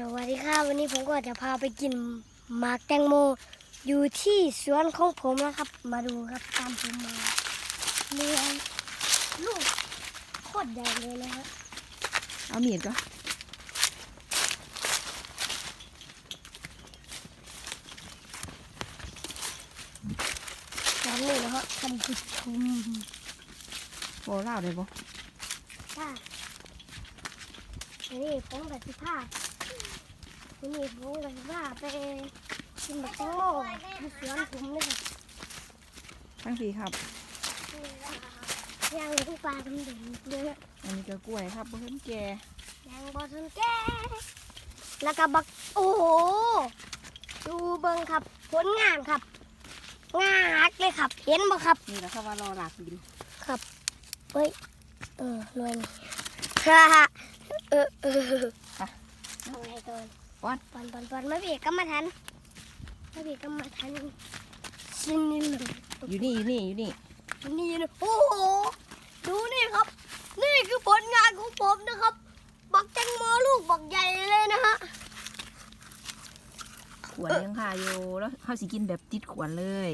สวัสดีค่ะวันนี้ผมก็จะพาไปกินหมากแตงโม อยู่ที่สวนของผมนะครับ มาดูครับตามผมมาเนื้อลูกโคตรใหญ่เลยนะครับเอามีดก็ตอนนี้นะครับท่านผู้ชมโบเล่าได้บ่ค่ะอันนี้ผมกับสิภาพอั นนี้ผมกับสิภาพไปกินหมากแตงโมที่สวนผมเลยครับทั้งสี่ครับ ย่างลูกปลาทำเด่นเลยอันนี้ก็กล้วยครับบ่เพิ่นแก่ยังบอสนแก้แล้วก็บักโอ้โหดูเบิงครับ ผลงานครับงาหักเลยครับ เห็นบ่ครับ นี่แหละครับว่ารอหลากดินครับเฮ้ยเออหน่วยนี่ฮ่าฮ่าเออเออ เอาไงก่อนป้อนปอนปอนปอนมาเบียกก็มาทันมาเบียกก็มาทันชิ้นนี้เลยอยู่นี่อยู่นี่อยู่นี่นี่นะโอ้โหดูนี่ครับ นี่คือผลงานของผมนะครับ บักแตงโมลูกบักใหญ่เลยนะฮะขวดยังคาอยู่แล้วเฮาสิกินแบบติดขวดเลย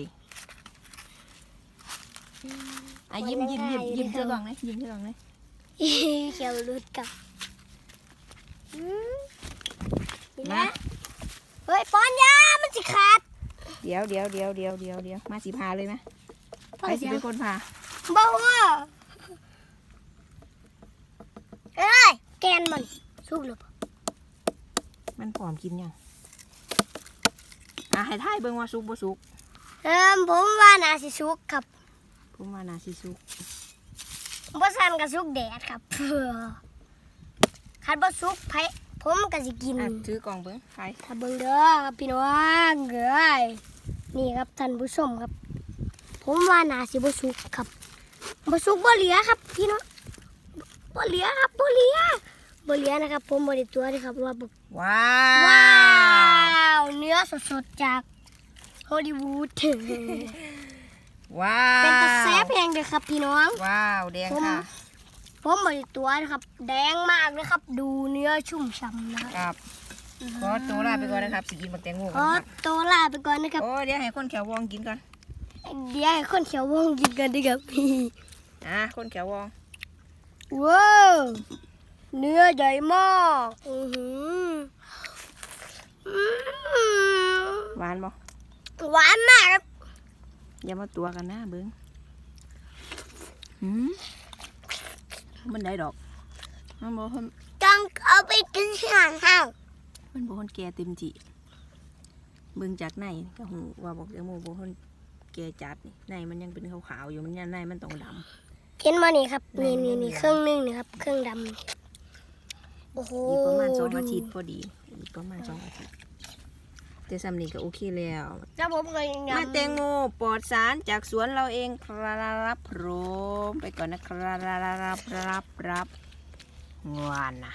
อะยิ้มยิ้มยิ้มยิ้มเจ้ากล่องเลยยิ้มเจ้ากล่องเลยเขียวรุดกับอืม นี่มานะเฮ้ยป้อนยามันสิขาด เดี๋ยวเดี๋ยวเดี๋ยวเดี๋ยวเดี๋ยวเดี๋ยวมาสิพาเลยไหมป้อใครนสิเสียงเป็นคนพาบอกว่าเอ้ยแกนมันสุกหรือเปล่ามันพร้อมกินยังอะให้ทายเบิ่งว่าสุกบ่สุกเออผมว่าน่าสิสุกครับ ผมว่าน่าสิสุกบ่ซันกับสุกแดดครับเพื่อคันบ่สุกไผ ผมก็สิกินอะถือกล่องเบิ่งใครถ้าเบิ่งเด้อครับพี่น้องเอ้ยนี่ครับท่านผู้ชมครับ ผมว่าน่าสิบ่สุกครับบ่สุกบ่เหลือครับพี่น้องบ่เหลือครับบ่เหลือบ่เหลือนะครับ ผมบ่ได้ตัวเลยครับว่าบ่ว้าว้าววเนื้อสดๆจากฮอลลีวูดว้าวเป็นตะแซ่บแพงเลยครับพี่น้อง ว้าวแดงผมค่ะ ผมบ่ได้ตัวนะครับ แดงมากเลยครับ ดูเนื้อชุ่มฉ่ำนะครับครับขอตัวลาไปก่อนนะครับสิกินบักแตงโมขก่ออนครับตัวลาไปก่อนนะครับโอ้เดี๋ยวให้คนแขววองกินก่อนเดี๋ยวให้คนเขียววงกินกันดีครับพี่อะคนแขววองว้าวเนื้อใหญ่มากอือหืออืมหวานบ่หวานมากครับอย่ามาตัวกันนะเบิ้งหืม มันได้ดอกมันบ่คนต้องเอาไปกินห่างห่างมันบ่คนแก่เต็มทีเบิ่งจากในก็หูว่าบอกแตงโมบ่คนแก่จัดนี่ในมันยังเป็นขาวๆอยู่มันยังในมันต้องดำเห็นมานี่ครับนี่ไหนนี่ไหนนี่ไหนเครื่องนึงนี่ครับ เครื่องดำนี่โอ้โหอีกประมาณสองดูอาทิตย์พอดีอีกประมาณสองอาทิตย์ แต่ซ้ำนี่ก็โอเคแล้ว แล้วผมก็ยังมาแตงโมปลอดสารจากสวนเราเองครับผมไปก่อนนะครับรับรับรับงวานนะ